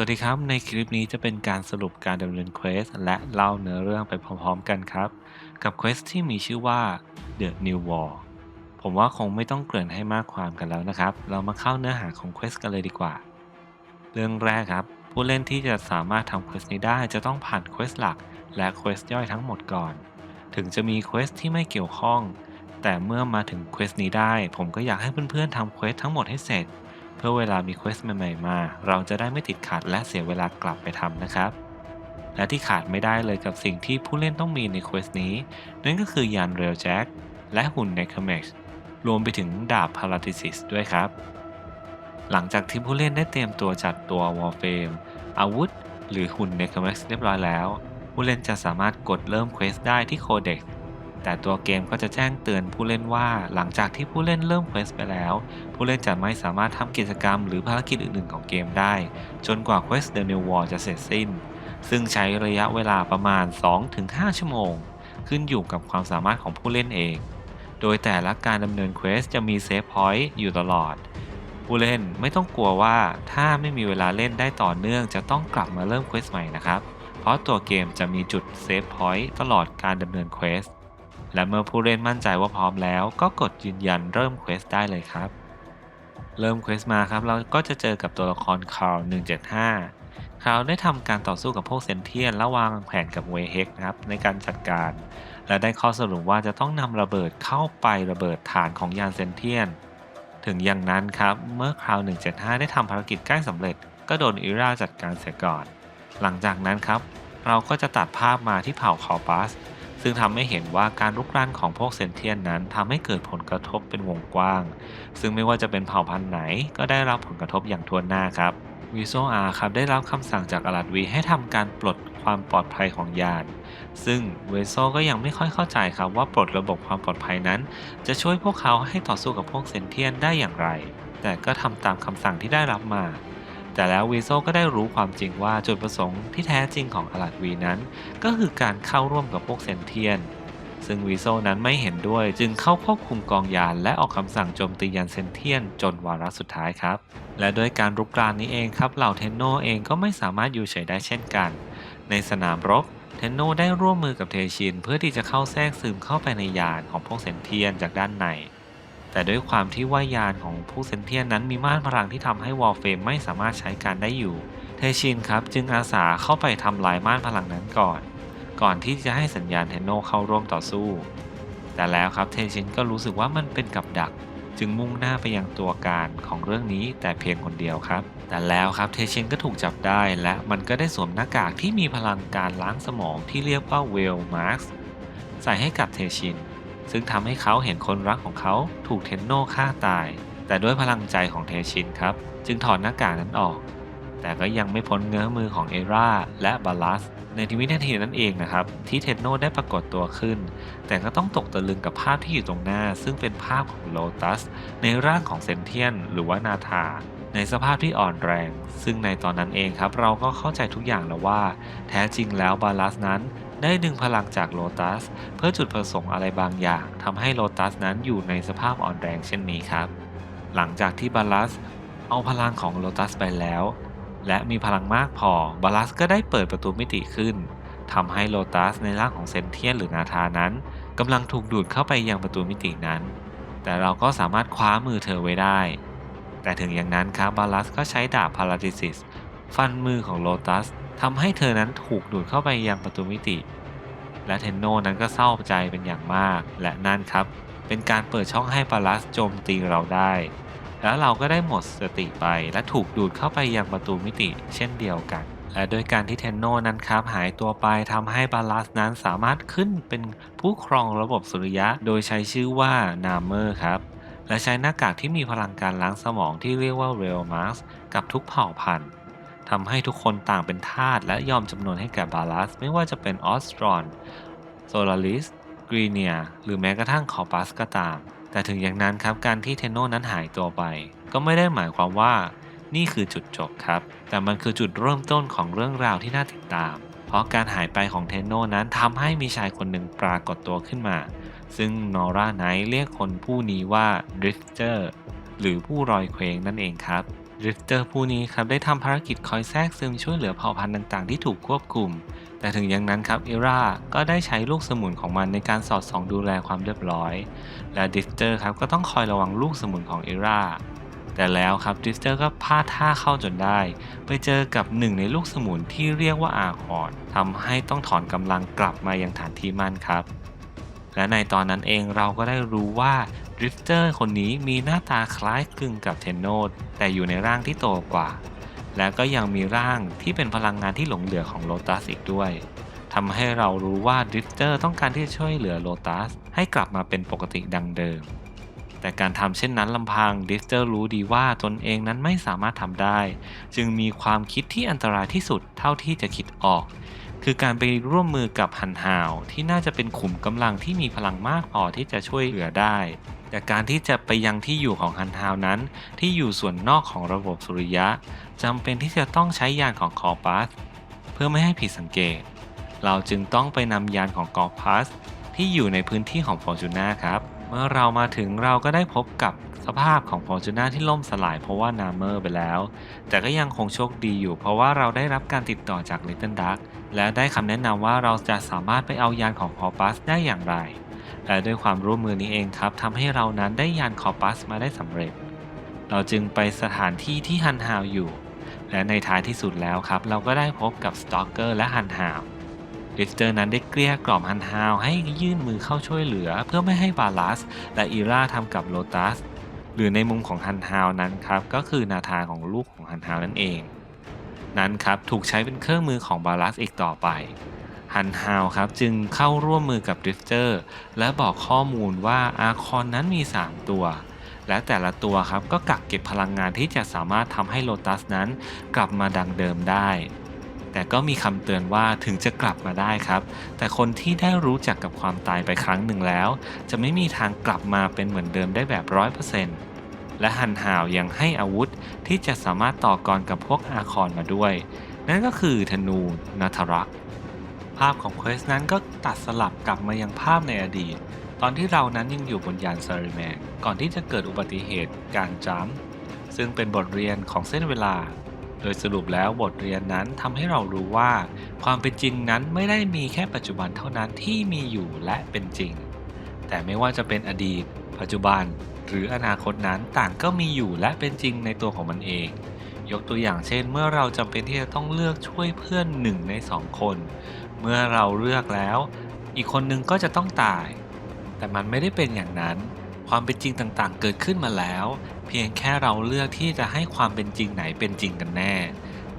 วัสดีครับ ในคลิปนี้จะเป็นการสรุปการดำเนินเควสและเล่าเนื้อเรื่องไปพร้อมๆกันครับ กับเควสที่มีชื่อว่า The New War ผมว่าคงไม่ต้องเกริ่นให้มากความกันแล้วนะครับ เรามาเข้าเนื้อหาของเควสกันเลยดีกว่า เรื่องแรกครับ ผู้เล่นที่จะสามารถทำเควสนี้ได้จะต้องผ่านเควสหลักและเควสย่อยทั้งหมดก่อน ถึงจะมีเควสที่ไม่เกี่ยวข้อง แต่เมื่อมาถึงเควสนี้ได้ ผมก็อยากให้เพื่อนๆทำเควสทั้งหมดให้เสร็จ เพื่อเวลามีเควสใหม่ๆมา เราจะได้ไม่ติดขัดและเสียเวลากลับไปทำนะครับ และที่ขาดไม่ได้เลยกับสิ่งที่ผู้เล่นต้องมีในเควสนี้ นั่นก็คือยานเรลแจ็คและหุ่นเนคเม็กรวมไปถึงดาบพาราติซิสด้วยครับ หลังจากที่ผู้เล่นได้เตรียมตัวจัดตัววอลเฟมอาวุธ หรือหุ่นเนคเม็กเรียบร้อยแล้ว ผู้เล่นจะสามารถกดเริ่มเควสได้ที่โคเด็ก แต่ตัวเกมก็จะแจ้งเตือนผู้เล่นว่าหลังจากที่ผู้เล่นเริ่มเควสไปแล้ว ผู้เล่นจะไม่สามารถทำกิจกรรมหรือภารกิจอื่นๆของเกมได้ จนกว่า Quest The New War จะเสร็จสิ้น ซึ่งใช้ระยะเวลาประมาณ 2-5 ชั่วโมง ขึ้นอยู่กับความสามารถของผู้เล่นเอง โดยแต่ละการดำเนินเควสจะมีเซฟพอยต์อยู่ตลอด ผู้เล่นไม่ต้องกลัวว่าถ้าไม่มีเวลาเล่นได้ต่อเนื่องจะต้องกลับมาเริ่มเควสใหม่นะครับ เพราะตัวเกมจะมีจุดเซฟพอยต์ตลอดการดำเนินเควส และเมื่อผู้เล่นมั่นใจว่าพร้อมแล้ว ก็กดยืนยันเริ่มเควสได้เลยครับ เริ่มเควสมาครับ เราก็จะเจอกับตัวละครคาร์ล175คาร์ลได้ทำการต่อสู้กับพวกเซนเทียนและวางแผนกับเวเฮกนะครับในการจัดการ และได้ข้อสรุปว่าจะต้องนำระเบิดเข้าไประเบิดฐานของยานเซนเทียน ถึงอย่างนั้นครับ เมื่อคราว175 ได้ทำภารกิจใกล้สำเร็จ ก็โดนอิราจัดการเสียก่อน หลังจากนั้นครับ เราก็จะตัดภาพมาที่เผ่าคอปัส ซึ่งทำให้เห็นว่าการลุกรานของพวกเซนเทียนนั้นทำให้เกิดผลกระทบเป็นวงกว้าง ซึ่งไม่ว่าจะเป็นเผ่าพันธุ์ไหนก็ได้รับผลกระทบอย่างทั่วหน้าครับวิโซอาครับได้รับคำสั่งจากอลัดวีให้ทำการปลดความปลอดภัยของยาน ซึ่งเวโซก็ยังไม่ค่อยเข้าใจครับว่าปลดระบบความปลอดภัยนั้น จะช่วยพวกเขาให้ต่อสู้กับพวกเซนเทียนได้อย่างไร แต่ก็ทำตามคำสั่งที่ได้รับมา แต่แล้ววีโซก็ได้รู้ความจริงว่าจุดประสงค์ที่แท้จริงของอลัดวีนั้น ก็คือการเข้าร่วมกับพวกเซนเทียน ซึ่งวีโซนั้นไม่เห็นด้วยจึงเข้าควบคุมกองยานและออกคำสั่งโจมตียานเซนเทียนจนวาระสุดท้ายครับ และด้วยการรุกรานนี้เองครับเหล่าเทนโนเองก็ไม่สามารถอยู่เฉยได้เช่นกัน ในสนามรบเทนโนได้ร่วมมือกับเทชิน เพื่อที่จะเข้าแทรกซึมเข้าไปในยานของพวกเซนเทียนจากด้านใน แต่ด้วยความที่ว่ายานของผู้เซนเทียนนั้นมีม่านพลังที่ทำให้วอลเฟมไม่สามารถใช้การได้อยู่ เทชินครับจึงอาสาเข้าไปทำลายม่านพลังนั้นก่อน ก่อนที่จะให้สัญญาณเทนโนเข้าร่วมต่อสู้ แต่แล้วครับเทชินก็รู้สึกว่ามันเป็นกับดัก จึงมุ่งหน้าไปยังตัวการของเรื่องนี้แต่เพียงคนเดียวครับ แต่แล้วครับเทชินก็ถูกจับได้และมันก็ได้สวมหน้ากากที่มีพลังการล้างสมองที่เรียกว่าเวลมาร์กใส่ให้กับเทชิน ซึ่งทำให้เขาเห็นคนรักของเขาถูกเทนโน่ฆ่าตาย แต่ด้วยพลังใจของเทชินครับ จึงถอดหน้ากากนั้นออก แต่ก็ยังไม่พ้นเงื้อมือของเอราและบาลัส ในทีวินาทีนั้นเองนะครับ ที่เทนโน่ได้ปรากฏตัวขึ้น แต่ก็ต้องตกตะลึงกับภาพที่อยู่ตรงหน้า ซึ่งเป็นภาพของโลตัส ในร่างของเซนเทียน หรือว่านาธาในสภาพที่อ่อนแรง ซึ่งในตอนนั้นเองครับ เราก็เข้าใจทุกอย่างแล้วว่า แท้จริงแล้วบาลัสนั้น ได้ดึงพลังจากโลตัส เพื่อจุดประสงค์อะไรบางอย่างทำให้โลตัสนั้นอยู่ในสภาพอ่อนแรงเช่นนี้ครับ หลังจากที่บาลัสเอาพลังของโลตัสไปแล้ว และมีพลังมากพอบาลัสก็ได้เปิดประตูมิติขึ้นทำให้โลตัสในร่างของเซนเทียนหรือนาธานั้นกำลังถูกดูดเข้าไปยังประตูมิตินั้น แต่เราก็สามารถคว้ามือเธอไว้ได้ แต่ถึงอย่างนั้นครับบาลัสก็ใช้ดาบพาราดิซิสฟันมือของโลตัส ทำให้เธอนั้นถูกดูดเข้าไปยังประตูมิติ และเทนโนนั้นก็เศร้าใจเป็นอย่างมาก และนั่นครับ เป็นการเปิดช่องให้บาลัสโจมตีเราได้ แล้วเราก็ได้หมดสติไปและถูกดูดเข้าไปยังประตูมิติ เช่นเดียวกันและโดยการที่เทนโนนั้นครับหายตัวไปทำให้บาลัสนั้นสามารถขึ้นเป็นผู้ครองระบบสุริยะ โดยใช้ชื่อว่านาเมอร์ครับ และใช้หน้ากากที่มีพลังการล้างสมองที่เรียกว่าเรลมาร์สกับทุกเผ่าพันธุ์ ทำให้ทุกคนต่างเป็นทาสและยอมจำนวนให้แก่บาลัส ไม่ว่าจะเป็นออสตรอนโซลาริสกรีเนียหรือแม้กระทั่งคอปัสก็ตาม แต่ถึงอย่างนั้นครับการที่เทนโนนั้นหายตัวไป ก็ไม่ได้หมายความว่านี่คือจุดจบครับ แต่มันคือจุดเริ่มต้นของเรื่องราวที่น่าติดตาม เพราะการหายไปของเทนโนนั้นทำให้มีชายคนหนึ่งปรากฏตัวขึ้นมา ซึ่งนอร่าไนท์เรียกคนผู้นี้ว่าดริฟเตอร์หรือผู้รอยเคว้งนั่นเองครับ ริฟเตอร์ผู้นี้ครับได้ทำภารกิจคอยแทรกซึมช่วยเหลือเผ่าพันธุ์ต่างๆ ที่ถูกควบคุม แต่ถึงอย่างนั้นครับเอราก็ได้ใช้ลูกสมุนของมันในการสอดส่องดูแลความเรียบร้อย และดริฟเตอร์ครับก็ต้องคอยระวังลูกสมุนของเอราแต่แล้วครับดริฟเตอร์ก็พลาดท่าเข้าจนได้ ไปเจอกับหนึ่งในลูกสมุนที่เรียกว่าอาคอนทำให้ต้องถอนกำลังกลับมายังฐานที่มั่นครับและในตอนนั้นเองเราก็ได้รู้ว่า ดริฟเตอร์คนนี้มีหน้าตาคล้ายคลึงกับเทนโนดแต่อยู่ในร่างที่โตกว่า และก็ยังมีร่างที่เป็นพลังงานที่หลงเหลือของโลตัสอีกด้วยทำให้เรารู้ว่าดริฟเตอร์ต้องการที่จะช่วยเหลือโลตัสให้กลับมาเป็นปกติดังเดิม แต่การทำเช่นนั้นลำพังดริฟเตอร์รู้ดีว่าตนเองนั้นไม่สามารถทำได้ จึงมีความคิดที่อันตรายที่สุดเท่าที่จะคิดออก คือการไปร่วมมือกับฮันฮาวที่น่าจะเป็นขุมกำลังที่มีพลังมากพอที่จะช่วยเหลือได้ แต่การที่จะไปยังที่อยู่ของฮันฮาวนั้น ที่อยู่ส่วนนอกของระบบสุริยะจำเป็นที่จะต้องใช้ยานของคอร์ปัสเพื่อไม่ให้ผิดสังเกต เราจึงต้องไปนำยานของกอร์ปัสที่อยู่ในพื้นที่ของฟอร์จูน่าครับ เมื่อเรามาถึงเราก็ได้พบกับสภาพของฟอร์จูน่าที่ล่มสลายเพราะว่านาเมอร์ไปแล้ว แต่ก็ยังคงโชคดีอยู่ เพราะว่าเราได้รับการติดต่อจากลิตเติ้ลดักและได้คำแนะนำว่าเราจะสามารถไปเอายานของคอปัสได้อย่างไร และด้วยความร่วมมือนี้เองครับทำให้เรานั้นได้ยานคอปัสมาได้สำเร็จ เราจึงไปสถานที่ที่ฮันฮาวอยู่ และในท้ายที่สุดแล้วครับ เราก็ได้พบกับสตอกเกอร์และฮันฮาว ลิสเตอร์นั้นได้เกลี้ยกล่อมฮันฮาวให้ยื่นมือเข้าช่วยเหลือ เพื่อไม่ให้บาลัสและอีราทำกับโลตัส หรือในมุมของฮันฮาวนั้นครับก็คือนาธาของลูกของฮันฮาวนั่นเอง นั้นครับถูกใช้เป็นเครื่องมือของบาลัสอีกต่อไปฮันฮาวครับจึงเข้าร่วมมือกับดริฟเตอร์และบอกข้อมูลว่าอาคอนนั้นมี 3 ตัว และแต่ละตัวครับก็กักเก็บพลังงานที่จะสามารถทำให้โลตัสนั้นกลับมาดังเดิมได้ แต่ก็มีคำเตือนว่าถึงจะกลับมาได้ครับ แต่คนที่ได้รู้จักกับความตายไปครั้งหนึ่งแล้ว จะไม่มีทางกลับมาเป็นเหมือนเดิมได้แบบร้อยเปอร์เซ็นต์และฮันฮาวยังให้อาวุธที่จะสามารถต่อกรกับพวกอาคอนมาด้วย นั่นก็คือธนูนาทรัก ภาพของเควสนั้นก็ตัดสลับกลับมายังภาพในอดีต ตอนที่เรานั้นยังอยู่บนยานซาริแมนก่อนที่จะเกิดอุบัติเหตุการจัมซึ่งเป็นบทเรียนของเส้นเวลา โดยสรุปแล้วบทเรียนนั้นทำให้เรารู้ว่า ความเป็นจริงนั้นไม่ได้มีแค่ปัจจุบันเท่านั้นที่มีอยู่และเป็นจริง แต่ไม่ว่าจะเป็นอดีต ปัจจุบัน หรืออนาคตนั้นต่างก็มีอยู่และเป็นจริงในตัวของมันเอง ยกตัวอย่างเช่น เมื่อเราจำเป็นที่จะต้องเลือกช่วยเพื่อนหนึ่งในสองคน เมื่อเราเลือกแล้ว อีกคนนึงก็จะต้องตาย แต่มันไม่ได้เป็นอย่างนั้น ความเป็นจริงต่างๆ เกิดขึ้นมาแล้ว เพียงแค่เราเลือกที่จะให้ความเป็นจริงไหนเป็นจริงกันแน่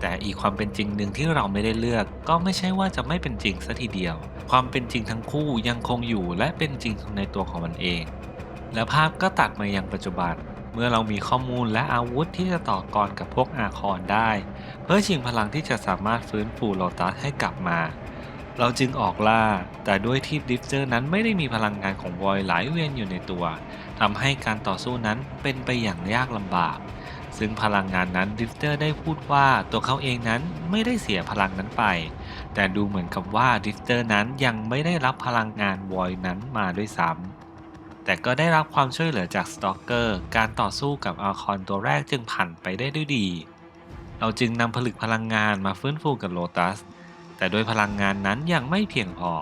แต่อีกความเป็นจริงหนึ่งที่เราไม่ได้เลือก ก็ไม่ใช่ว่าจะไม่เป็นจริงซะทีเดียว ความเป็นจริงทั้งคู่ยังคงอยู่และเป็นจริงในตัวของมันเอง แล้วภาพก็ตัดมายังปัจจุบันเมื่อเรามีข้อมูลและอาวุธที่จะต่อกรกับพวกอาคอนได้ เพื่อชิงพลังที่จะสามารถฟื้นฟูโลตัสให้กลับมา เราจึงออกล่า แต่ด้วยที่ดิฟเตอร์นั้นไม่ได้มีพลังงานของวอยไหลเวียนอยู่ในตัว ทำให้การต่อสู้นั้นเป็นไปอย่างยากลำบาก ซึ่งพลังงานนั้นดิฟเตอร์ได้พูดว่าตัวเขาเองนั้นไม่ได้เสียพลังนั้นไป แต่ดูเหมือนกับว่าดิฟเตอร์นั้นยังไม่ได้รับพลังงานวอยนั้นมาด้วยซ้ำแต่ก็ได้รับความช่วยเหลือจากสตอกเกอร์ การต่อสู้กับอาคอนตัวแรกจึงผ่านไปได้ด้วยดี เราจึงนำผลึกพลังงานมาฟื้นฟูกับโลตัส แต่โดยพลังงานนั้นยังไม่เพียงพอ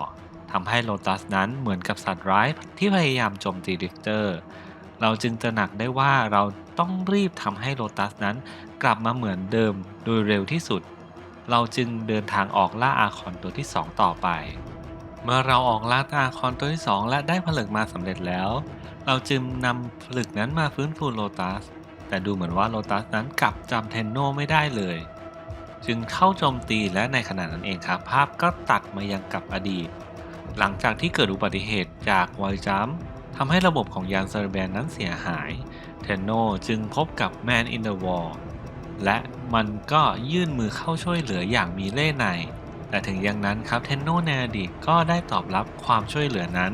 ทำให้โลตัสนั้นเหมือนกับสัตว์ร้ายที่พยายามโจมตีดริฟเตอร์ เราจึงตระหนักได้ว่าเราต้องรีบทำให้โลตัสนั้นกลับมาเหมือนเดิมโดยเร็วที่สุด เราจึงเดินทางออกล่าอาคอนตัวที่ 2 ต่อไป เมื่อเราออกล่าอาคอนตัวที่ 2 และได้ผลึกมาสำเร็จแล้ว เราจึงนำผลึกนั้นมาฟื้นฟูโลตัส แต่ดูเหมือนว่าโลตัสนั้นกลับจำเทนโนไม่ได้เลยจึงเข้าโจมตีและในขณะนั้นเองครับภาพก็ตัดมายังกับอดีต หลังจากที่เกิดอุบัติเหตุจากวอยจัมทำให้ระบบของยานเซอร์แบนนั้นเสียหาย เทนโนจึงพบกับ Man in the Wall และมันก็ยื่นมือเข้าช่วยเหลืออย่างมีเล่ห์ใน แต่ถึงอย่างนั้นครับเทนโนในอดีตก็ได้ตอบรับความช่วยเหลือนั้น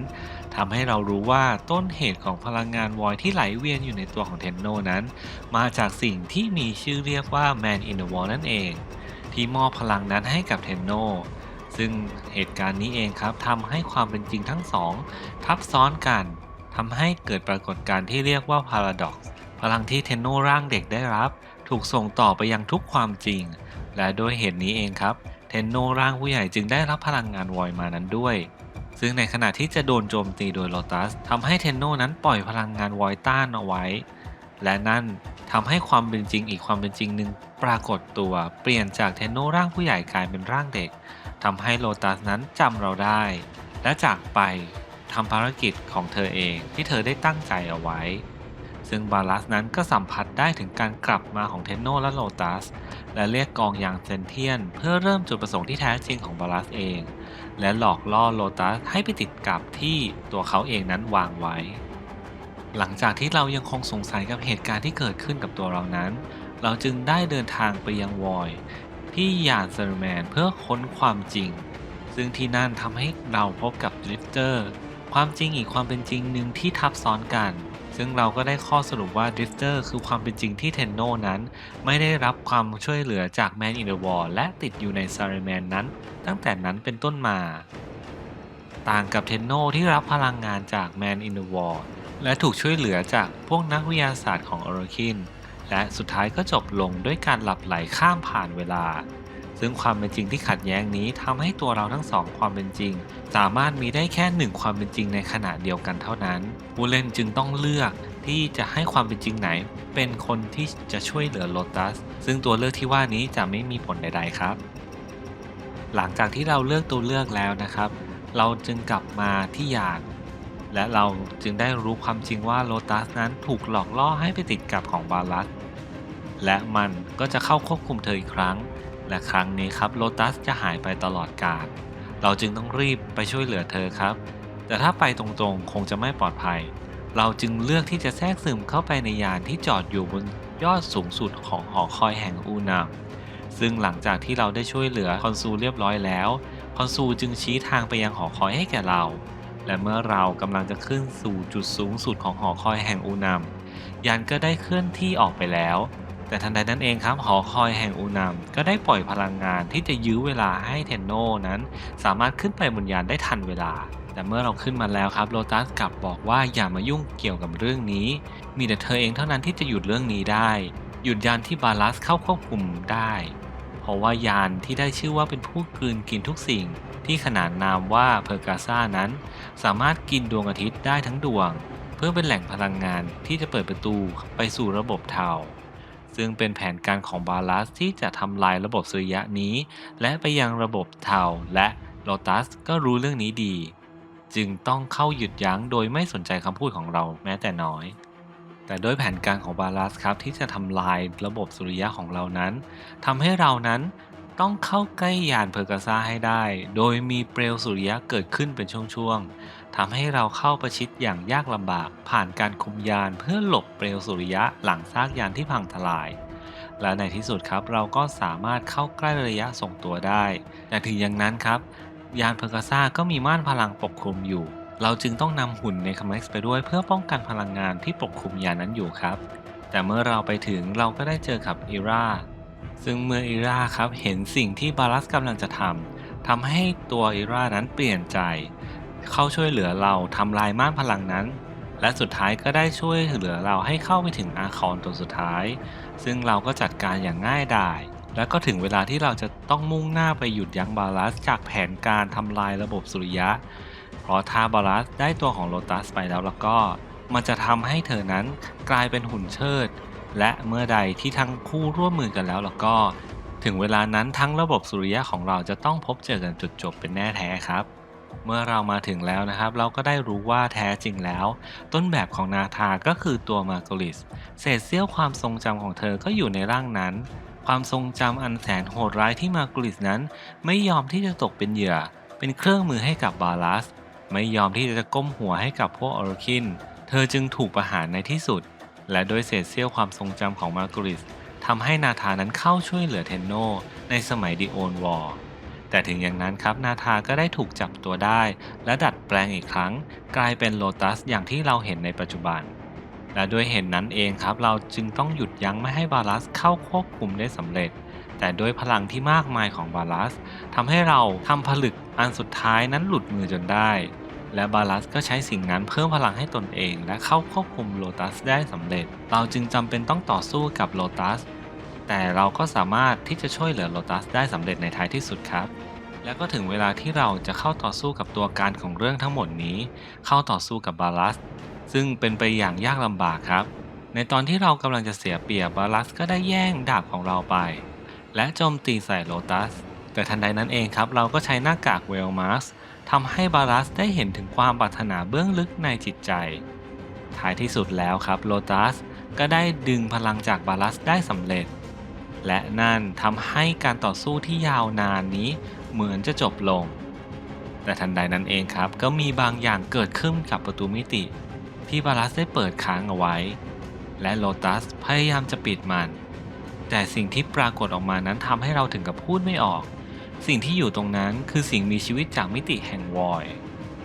ทำให้เรารู้ว่าต้นเหตุของพลังงานวอยที่ไหลเวียนอยู่ในตัวของเทนโนนั้น มาจากสิ่งที่มีชื่อเรียกว่า Man in the Wall นั่นเอง ที่มอบพลังนั้นให้กับเทนโน ซึ่งเหตุการณ์นี้เองครับทำให้ความเป็นจริงทั้งสองทับซ้อนกันทำให้เกิดปรากฏการณ์ที่เรียกว่า Paradox พลังที่เทนโนร่างเด็กได้รับ ถูกส่งต่อไปยังทุกความจริง และโดยเหตุนี้เองครับเทนโนร่างผู้ใหญ่จึงได้รับพลังงานวอยมานั้นด้วย ซึ่งในขณะที่จะโดนโจมตีโดยโลตัสทำให้เทนโนนั้นปล่อยพลังงานวอยต้านเอาไว้ และนั่นทำให้ความเป็นจริงอีกความเป็นจริงหนึ่งปรากฏตัว เปลี่ยนจากเทนโนร่างผู้ใหญ่กลายเป็นร่างเด็ก ทำให้โลตัสนั้นจำเราได้ และจากไปทำภารกิจของเธอเองที่เธอได้ตั้งใจเอาไว้ ซึ่งบาลัสนั้นก็สัมผัสได้ถึงการกลับมาของเทนโนและโลตัส และเรียกกองยางเซนเทียน เพื่อเริ่มจุดประสงค์ที่แท้จริงของบาลัสเอง และหลอกล่อโลตัสให้ไปติดกับที่ตัวเขาเองนั้นวางไว้ หลังจากที่เรายังคงสงสัยกับเหตุการณ์ที่เกิดขึ้นกับตัวเรานั้น เราจึงได้เดินทางไปยังวอย ที่ยานเซอร์แมนเพื่อค้นความจริง ซึ่งที่นั่นทำให้เราพบกับดริฟเตอร์ ความจริงอีกความเป็นจริงหนึ่งที่ทับซ้อนกัน ซึ่งเราก็ได้ข้อสรุปว่าดริฟเตอร์คือความเป็นจริงที่เทนโนนั้น ไม่ได้รับความช่วยเหลือจากแมนอินเดอะวอลและติดอยู่ในซาร์แมนนั้น ตั้งแต่นั้นเป็นต้นมา ต่างกับเทนโนที่รับพลังงานจากแมนอินเดอะวอลและถูกช่วยเหลือจากพวกนักวิทยาศาสตร์ของออร์คิน และสุดท้ายก็จบลงด้วยการหลับไหลข้ามผ่านเวลา ซึ่งความเป็นจริงที่ขัดแย้งนี้ทำให้ตัวเราทั้งสองความเป็นจริง สามารถมีได้แค่หนึ่งความเป็นจริงในขณะเดียวกันเท่านั้น ผู้เล่นจึงต้องเลือกที่จะให้ความเป็นจริงไหน เป็นคนที่จะช่วยเหลือโลตัส ซึ่งตัวเลือกที่ว่านี้จะไม่มีผลใด ๆ ครับ หลังจากที่เราเลือกตัวเลือกแล้วนะครับ เราจึงกลับมาที่ยาน และเราจึงได้รู้ความจริงว่าโลตัสนั้นถูกหลอกล่อให้ไปติดกับของบาลัส และมันก็จะเข้าควบคุมเธออีกครั้ง และครั้งนี้ครับโลตัสจะหายไปตลอดกาล เราจึงต้องรีบไปช่วยเหลือเธอครับ แต่ถ้าไปตรงๆคงจะไม่ปลอดภัย เราจึงเลือกที่จะแทรกซึมเข้าไปในยานที่จอดอยู่บนยอดสูงสุดของหอคอยแห่งอูนามซึ่งหลังจากที่เราได้ช่วยเหลือคอนซูเรียบร้อยแล้ว คอนซูจึงชี้ทางไปยังหอคอยให้แก่เรา และเมื่อเรากำลังจะขึ้นสู่จุดสูงสุดของหอคอยแห่งอูนามยานก็ได้เคลื่อนที่ออกไปแล้ว แต่ทันใดนั้นเองครับหอคอยแห่งอูนามก็ได้ปล่อยพลังงานที่จะยื้อเวลาให้เทนโนนั้น สามารถขึ้นไปบนยานได้ทันเวลา แต่เมื่อเราขึ้นมาแล้วครับโลตัสกลับบอกว่าอย่ามายุ่งเกี่ยวกับเรื่องนี้ มีแต่เธอเองเท่านั้นที่จะหยุดเรื่องนี้ได้ หยุดยานที่บาลัสเข้าควบคุมได้ เพราะว่ายานที่ได้ชื่อว่าเป็นผู้กลืนกินทุกสิ่ง ที่ขนานนามว่าเพอร์กาซ่านั้น สามารถกินดวงอาทิตย์ได้ทั้งดวง เพื่อเป็นแหล่งพลังงานที่จะเปิดประตูไปสู่ระบบเทาซึ่งเป็นแผนการของบาลัสที่จะทำลายระบบสุริยะนี้ และไปยังระบบเทาและโลตัสก็รู้เรื่องนี้ดี จึงต้องเข้าหยุดยั้งโดยไม่สนใจคำพูดของเราแม้แต่น้อย แต่ด้วยแผนการของบาลัสครับที่จะทำลายระบบสุริยะของเรานั้นทำให้เรานั้นต้องเข้าใกล้ยานเพอร์กาซาให้ได้ โดยมีเปลวสุริยะเกิดขึ้นเป็นช่วงๆทำให้เราเข้าประชิดอย่างยากลำบาก ผ่านการคุมยานเพื่อหลบเปลวสุริยะหลังซากยานที่พังทลาย และในที่สุดครับเราก็สามารถเข้าใกล้ระยะส่งตัวได้แต่ถึงอย่างนั้นครับ ยานเพอร์กาซาก็มีม่านพลังปกคลุมอยู่ เราจึงต้องนำหุ่นในคัมเม็กซ์ไปด้วยเพื่อป้องกันพลังงานที่ปกคลุมยานนั้นอยู่ครับ แต่เมื่อเราไปถึงเราก็ได้เจอกับอิราซึ่งเมื่ออิราครับเห็นสิ่งที่บาลัสกำลังจะทำทำให้ตัวอิรานั้นเปลี่ยนใจ เข้าช่วยเหลือเราทำลายม่านพลังนั้น และสุดท้ายก็ได้ช่วยเหลือเราให้เข้าไปถึงอาคอนตัวสุดท้าย ซึ่งเราก็จัดการอย่างง่ายดายและก็ถึงเวลาที่เราจะต้องมุ่งหน้าไปหยุดยั้งบาลัสจากแผนการทำลายระบบสุริยะ เพราะถ้าบาลัสได้ตัวของโลตัสไปแล้วแล้วก็ มันจะทำให้เธอนั้นกลายเป็นหุ่นเชิด และเมื่อใดที่ทั้งคู่ร่วมมือกันแล้วแล้วก็ ถึงเวลานั้นทั้งระบบสุริยะของเราจะต้องพบเจอกันจุดจบเป็นแน่แท้ครับ เมื่อเรามาถึงแล้วนะครับ เราก็ได้รู้ว่าแท้จริงแล้ว ต้นแบบของนาธาก็คือตัวมาโกลิสเศษเสี้ยวความทรงจำของเธอก็อยู่ในร่างนั้นความทรงจำอันแสนโหดร้ายที่มาโกลิสนั้น ไม่ยอมที่จะตกเป็นเหยื่อ เป็นเครื่องมือให้กับบาลัส ไม่ยอมที่จะก้มหัวให้กับพวกออร์คิน เธอจึงถูกประหารในที่สุด และโดยเศษเสี้ยวความทรงจำของมาร์กริสทำให้นาธานั้นเข้าช่วยเหลือเทนโนในสมัยดิโอนวอร์แต่ถึงอย่างนั้นครับนาธาก็ได้ถูกจับตัวได้ และดัดแปลงอีกครั้ง กลายเป็นโลตัสอย่างที่เราเห็นในปัจจุบัน และด้วยเหตุนนั้นเองครับเราจึงต้องหยุดยั้งไม่ให้บาลัสเข้าควบคุมได้สำเร็จ แต่ด้วยพลังที่มากมายของบาลัสทำให้เราทำผลึกอันสุดท้ายนั้นหลุดมือจนได้ และบาลัสก็ใช้สิ่งนั้นเพิ่มพลังให้ตนเอง และเข้าควบคุมโลตัสได้สำเร็จ เราจึงจำเป็นต้องต่อสู้กับโลตัส แต่เราก็สามารถที่จะช่วยเหลือโลตัสได้สำเร็จในท้ายที่สุดครับ แล้วก็ถึงเวลาที่เราจะเข้าต่อสู้กับตัวการของเรื่องทั้งหมดนี้ เข้าต่อสู้กับบาลัส ซึ่งเป็นไปอย่างยากลำบากครับ ในตอนที่เรากำลังจะเสียเปรียบบาลัสก็ได้แย่งดาบของเราไป และโจมตีใส่โลตัส แต่ทันใดนั้นเองครับ เราก็ใช้หน้ากากเวลมาส ทำให้บาลัสได้เห็นถึงความปรารถนาเบื้องลึกในจิตใจ ท้ายที่สุดแล้วครับโลตัสก็ได้ดึงพลังจากบาลัสได้สำเร็จ และนั่นทำให้การต่อสู้ที่ยาวนานนี้เหมือนจะจบลง แต่ทันใดนั้นเองครับ ก็มีบางอย่างเกิดขึ้นกับประตูมิติ ที่บาลัสได้เปิดค้างเอาไว้ และโลตัสพยายามจะปิดมัน แต่สิ่งที่ปรากฏออกมานั้นทำให้เราถึงกับพูดไม่ออก สิ่งที่อยู่ตรงนั้นคือสิ่งมีชีวิตจากมิติแห่งวอย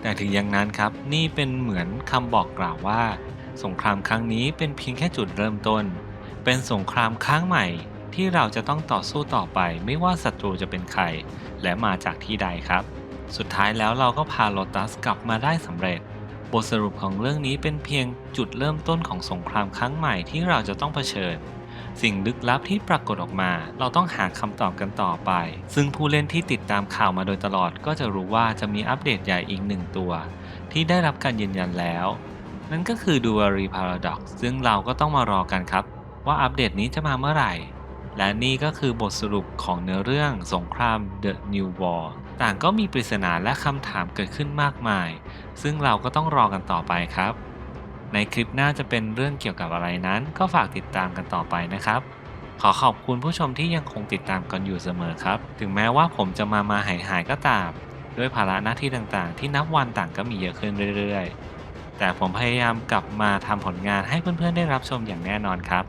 แต่ถึงอย่างนั้นครับ นี่เป็นเหมือนคำบอกกล่าวว่า สงครามครั้งนี้เป็นเพียงแค่จุดเริ่มต้น เป็นสงครามครั้งใหม่ที่เราจะต้องต่อสู้ต่อไป ไม่ว่าศัตรูจะเป็นใคร และมาจากที่ใดครับ สุดท้ายแล้วเราก็พาโลตัสกลับมาได้สำเร็จ บทสรุปของเรื่องนี้เป็นเพียงจุดเริ่มต้นของสงครามครั้งใหม่ที่เราจะต้องเผชิญ สิ่งลึกลับที่ปรากฏออกมา เราต้องหาคำตอบกันต่อไป ซึ่งผู้เล่นที่ติดตามข่าวมาโดยตลอดก็จะรู้ว่าจะมีอัปเดตใหญ่อีกหนึ่งตัว ที่ได้รับการยืนยันแล้ว นั่นก็คือ d u a r y Paradox ซึ่งเราก็ต้องมารอกันครับ ว่าอัปเดตนี้จะมาเมื่อไหร่ และนี่ก็คือบทสรุปของเนื้อเรื่องสงคราม The New War ต่างก็มีปริศนาและคำถามเกิดขึ้นมากมาย ซึ่งเราก็ต้องรอกันต่อไปครับ ในคลิปหน้าจะเป็นเรื่องเกี่ยวกับอะไรนั้น ก็ฝากติดตามกันต่อไปนะครับ ขอขอบคุณผู้ชมที่ยังคงติดตามกันอยู่เสมอครับ ถึงแม้ว่าผมจะมามาหายหายก็ตาม ด้วยภาระหน้าที่ต่างๆ ที่นับวันต่างก็มีเยอะขึ้นเรื่อยๆ แต่ผมพยายามกลับมาทำผลงานให้เพื่อนๆได้รับชมอย่างแน่นอนครับ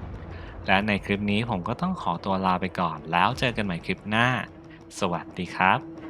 และในคลิปนี้ผมก็ต้องขอตัวลาไปก่อน แล้วเจอกันใหม่คลิปหน้า สวัสดีครับ